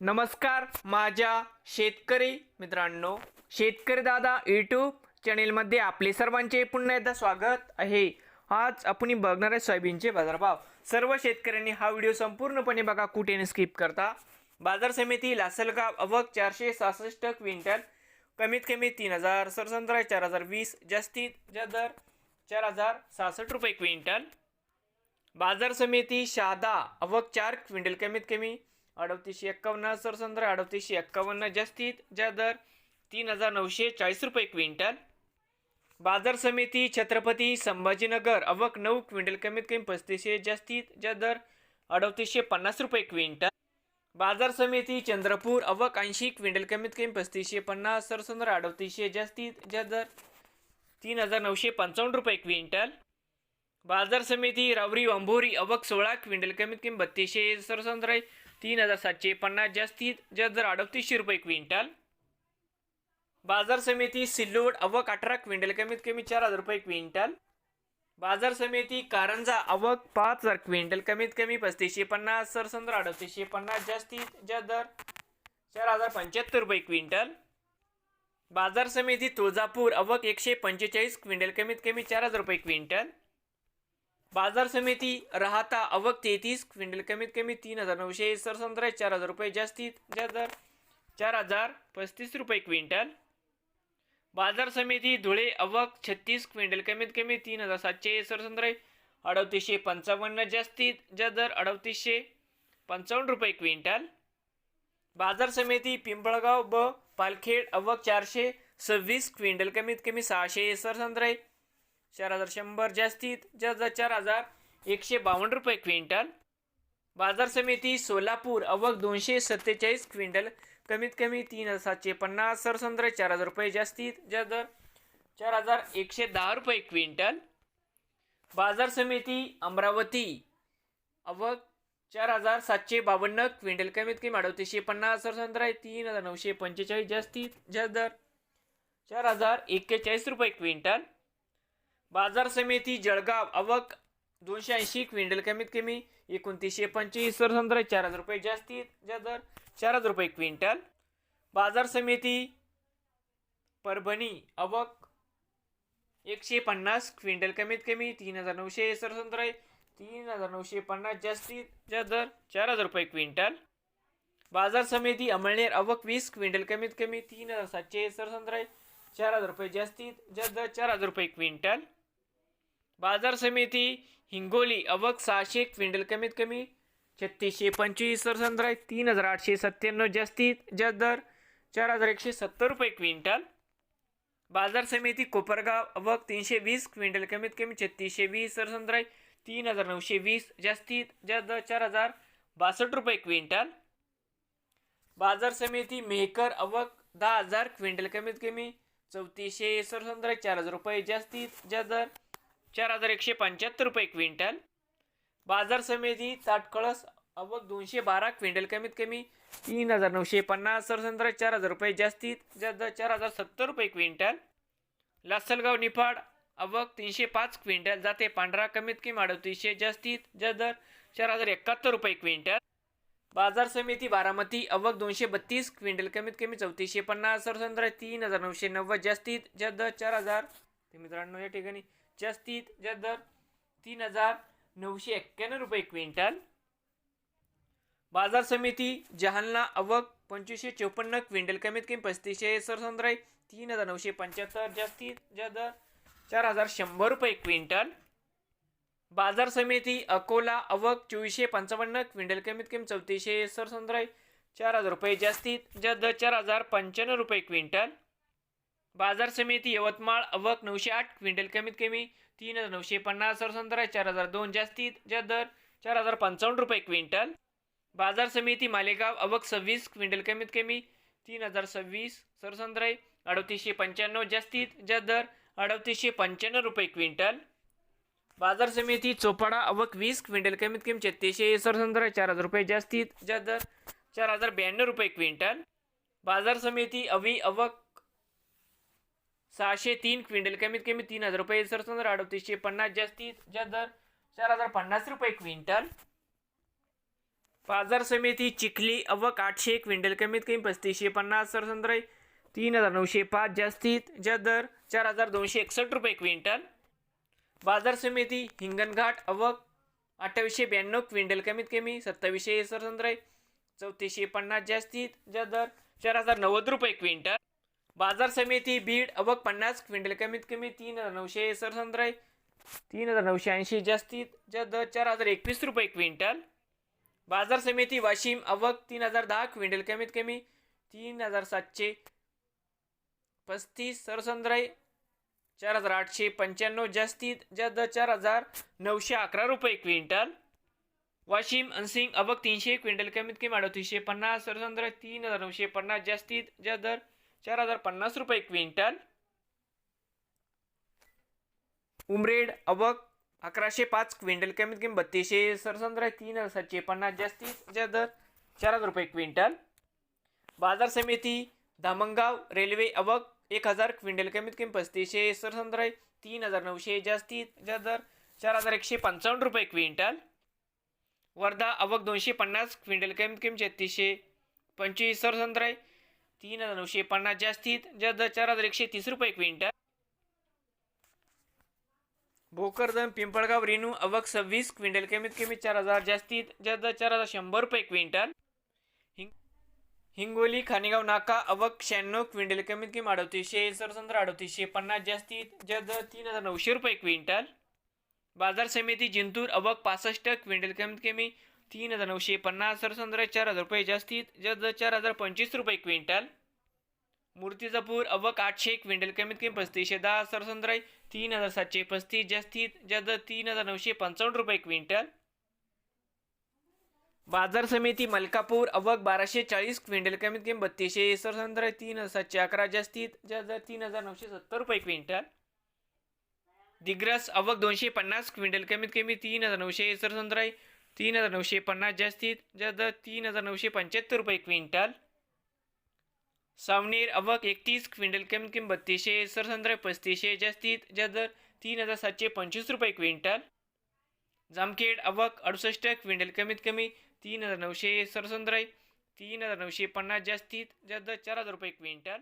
नमस्कार माझ्या शेतकरी मित्रांनो शेतकरी दादा यूट्यूब चॅनेलमध्ये आपले सर्वांचे पुन्हा एकदा स्वागत आहे. आज आपण बघणार आहे सोयाबीनचे बाजारभाव. सर्व शेतकऱ्यांनी हा व्हिडिओ संपूर्णपणे बघा कुठे स्किप करता. बाजार समिती लासलगाव अवक चारशे सहासष्ट क्विंटल. कमीत कमी तीन हजार सरसंद्रा चार हजार वीस जास्तीत जास्त दर चार हजार सहासष्ट रुपये क्विंटल. बाजार समिती शहादा अवक चार क्विंटल कमीत कमी अडतीसशे एक्कावन्न सरसंद्र अडतीसशे एक्कावन्न जास्तीत जास्त दर तीन हजार नऊशे चाळीस रुपये क्विंटल. बाजार समिती छत्रपती संभाजीनगर अवक नऊ क्विंटल कमीत कमी पस्तीसशे जास्तीत जास्त दर अडतीसशे पन्नास रुपये क्विंटल. बाजार समिती चंद्रपूर अवक ऐंशी क्विंटल कमीत कमी पस्तीसशे पन्नास सरसंद्र अडतीसशे जास्तीत जास्त दर तीन हजार नऊशे पंचावन्न रुपये क्विंटल. बाजार समिती रावरी अंभोरी अवक सोळा क्विंटल कमीत कमी बत्तीसशे सरसंद्राई तीन हजार सातशे पन्नास जास्तीत जास्त दर अडतीसशे रुपये क्विंटल. बाजार समिती सिल्लोड अवक अठरा क्विंटल कमीत कमी चार हजार रुपये क्विंटल. बाजार समिती कारंजा अवक पाच हजार क्विंटल कमीत कमी पस्तीसशे पन्नास सरसंद्र अडतीसशे पन्नास जास्तीत जास्त दर चार हजार पंच्याहत्तर रुपये क्विंटल. बाजार समिती तुळजापूर अवक एकशे पंचेचाळीस क्विंटल कमीत कमी चार हजार रुपये क्विंटल. बाजार समिती राहता अवक तेहतीस क्विंटल कमीत कमी तीन हजार नऊशे सरसंद्रा चार हजार रुपये जास्तीत जास्त दर चार हजार पस्तीस रुपये क्विंटल. बाजार समिती धुळे अवक छत्तीस क्विंटल कमीत कमी तीन हजार सातशे सरसंद्रा अडतीसशे पंचावन्न जास्तीत जास्त दर अडतीसशे पंचावन्न रुपये क्विंटल. बाजार समिती पिंपळगाव ब पालखेड अवक चारशे सव्वीस क्विंटल कमीत कमी सहाशे सरसंद्रा चार हजार शंभर जास्तीत जास्त चार हजार एकशे बावन्न रुपये क्विंटल. बाजार समिती सोलापूर अवक दोनशे सत्तेचाळीस क्विंटल. कमीत कमी तीन हजार सातशे पन्नास सरसंद्र चार हजार रुपये जास्तीत जास्त दर चार हजार एकशे दहा रुपये क्विंटल. बाजार समिती अमरावती अवक चार हजार सातशे बावन्न क्विंटल. कमीत कमी अडतीसशे पन्नास सरसंद्र तीन हजार नऊशे पंचेचाळीस जास्तीत जास्त दर चार हजार एक्केचाळीस रुपये क्विंटल. बाजार समिती जळगाव अवक दोनशे ऐंशी क्विंटल कमीत कमी एकोणतीसशे पंचवीस सरसंद्र चार हजार रुपये जास्तीत ज्या दर चार हजार रुपये क्विंटल. बाजार समिती परभणी अवक एकशे पन्नास क्विंटल कमीत कमी तीन हजार नऊशे सरसंद्र तीन हजार नऊशे पन्नास जास्तीत ज्या दर चार हजार रुपये क्विंटल. बाजार समिती अमळनेर अवक वीस क्विंटल कमीत कमी तीन हजार सातशे सरसंद्र चार हजार रुपये जास्तीत ज्या दर चार हजार रुपये क्विंटल. बाजार समिती हिंगोली अवक सहाशे क्विंटल कमीत कमी छत्तीसशे पंचवीस सरसंद्र तीन हजार आठशे सत्त्याण्णव जास्तीत जास्त दर चार हजार एकशे सत्तर रुपये क्विंटल. बाजार समिती कोपरगाव अवक तीनशे वीस क्विंटल कमीत कमी छत्तीसशे वीस सरसंद्र तीन हजार नऊशे वीस जास्तीत जास्त दर चार हजार बासष्ट रुपये क्विंटल. बाजार समिती मेहकर अवक दहा हजार क्विंटल कमीत कमी चौतीसशे सरसंद्र चार हजार रुपये जास्तीत जास्त दर चार हजार एकशे पंच्याहत्तर रुपये क्विंटल. बाजार समिती ताटकळस अवक दोनशे बारा क्विंटल कमीत कमी तीन हजार नऊशे पन्नास सरसंद्र चार हजार रुपये जास्तीत जास्त दर चार हजार सत्तर रुपये क्विंटल. लासलगाव निफाड अवक तीनशे पाच क्विंटल जाते पांढरा कमीत कमी अडतीसशे जास्तीत जास्त दर चार हजार एकाहत्तर रुपये क्विंटल. बाजार समिती बारामती अवक दोनशे बत्तीस क्विंटल कमीत कमी चौतीसशे पन्नास सरसंद्र तीन हजार नऊशे नव्वद जास्तीत जास्त दर चार हजार. ते मित्रांनो या ठिकाणी जास्तीत जास्त दर तीन हजार नऊशे एक्क्याण्णव रुपये क्विंटल. बाजार समिती जहालना अवक पंचवीसशे चोपन्न क्विंटल कमीत कमी पस्तीसशे सरसंद्र तीन हजार नऊशे पंच्याहत्तर जास्तीत जास्त दर चार हजार शंभर रुपये क्विंटल. बाजार समिती अकोला अवक चोवीसशे पंचावन्न क्विंटल कमीत कमी चौतीसशे सरसंद्र चार हजार रुपये जास्तीत जास्त दर चार हजार पंच्याण्णव रुपये क्विंटल. बाजार समिती यवतमाळ अवक नऊशे आठ क्विंटल कमीत कमी तीन हजार नऊशे पन्नास सरसंद्र चार हजार दोन जास्तीत ज्या दर चार हजार पंचावन्न रुपये क्विंटल. बाजार समिती मालेगाव अवक सव्वीस क्विंटल कमीत कमी तीन हजार सव्वीस सरसंद्र अडतीसशे पंच्याण्णव जास्तीत ज्या दर अडतीसशे पंच्याण्णव रुपये क्विंटल. बाजार समिती चोपाडा अवक वीस क्विंटल कमीत कमी छत्तीसशे सरसंद्र चार हजार रुपये जास्तीत ज्या दर चार हजार ब्याण्णव रुपये क्विंटल. बाजार समिती अवी अवक सहाशे तीन क्विंटल कमीत कमी तीन हजार रुपये सरसंद्र अडतीसशे पन्नास जास्तीत जास्त दर चार हजार पन्नास रुपये क्विंटल. बाजार समिती चिखली अवक आठशे क्विंटल कमीत कमी पस्तीसशे पन्नास सरसंद्राई तीन हजार नऊशे पाच जास्तीत जा दर चार हजार दोनशे एकसष्ट रुपये क्विंटल. बाजार समिती हिंगणघाट अवक अठ्ठावीसशे ब्याण्णव क्विंटल कमीत कमी सत्तावीसशे सरसंद्राई चौतीसशे पन्नास जास्तीत जा दर चार हजार नव्वद रुपये क्विंटल. बाजार समिती बीड अवक पन्नास क्विंटल कमीत कमी तीन हजार नऊशे सरसंद्राई तीन हजार नऊशे ऐंशी जास्तीत ज्या दर चार हजार एकवीस रुपये क्विंटल. बाजार समिती वाशिम अवक तीन हजार दहा क्विंटल कमीत कमी तीन हजार सातशे पस्तीस सरसंद्राई चार हजार आठशे पंच्याण्णव जास्तीत जा द चार हजार नऊशे अकरा रुपये क्विंटल. वाशिम अनसिंग अबक तीनशे क्विंटल कमीत कमी अडतीसशे पन्नास सरसंद्राय तीन हजार नऊशे पन्नास जास्तीत ज्या दर चार हजार पन्नास रुपये क्विंटल. उमरेड अवक अकराशे पाच क्विंटल. कमीत कमी बत्तीसशे सरसंद्राई तीन हजार सातशे पन्नास जास्तीत जा दर चार हजार रुपये क्विंटल. बाजार समिती धामणगाव रेल्वे अवक एक हजार क्विंटल. कमीत कमी पस्तीसशे सरसंद्राई तीन हजार नऊशे जास्तीत जा दर चार हजार एकशे पंचावन्न रुपये क्विंटल. वर्धा अवक दोनशे पन्नास क्विंटल. कमीत कमी छत्तीसशे पंचवीस सरसंद्राय तीन हजार नऊशे पन्नास जास्तीत जर चार हजार एकशे तीस रुपये क्विंटल. भोकरदन पिंपळगाव रेणू अवक सव्वीस क्विंटल कमीत कमी चार हजार जास्तीत जा चार हजार शंभर रुपये क्विंटल. हिंग हिंगोली खानेगाव नाका अवक शहाण्णव क्विंटल कमीत कमी अडतीसशे सरसंद्र अडतीसशे पन्नास जास्तीत जद तीन हजार नऊशे रुपये क्विंटल. बाजार समिती जिंतूर अवक पासष्ट क्विंटल कमीत कमी तीन हजार नऊशे पन्नास सरसंद्र चार हजार रुपये जास्तीत जा चार हजार पंचवीस रुपये क्विंटल. मूर्तिजापूर अवक आठशे क्विंटल. कमीत कमी पस्तीसशे दहा सरसंद्राई तीन हजार सातशे पस्तीस जास्तीत जा तीन हजार नऊशे पंचावन्न रुपये क्विंटल. बाजार समिती मलकापूर अवक बाराशे चाळीस क्विंटल. कमीत कमी बत्तीसशे सरसंद्राई तीन हजार सातशे अकरा जास्तीत जा तीन हजार नऊशे सत्तर रुपये क्विंटल. दिग्रस अवक दोनशे पन्नास क्विंटल. कमीत कमी तीन हजार नऊशे सरसंद्राई तीन हजार नऊशे पन्नास जास्तीत जास्त तीन हजार नऊशे पंच्याहत्तर रुपये क्विंटल. सावनेर अवक एकतीस क्विंटल कमी कमी बत्तीसशे सरसंद्र पस्तीसशे जास्तीत जास्त तीन हजार सातशे पंचवीस रुपये क्विंटल. जामखेड अवक अडुसष्ट क्विंटल कमीत कमी तीन हजार नऊशे सरसंद्राई तीन हजार नऊशे पन्नास जास्तीत जास्त चार हजार रुपये क्विंटल.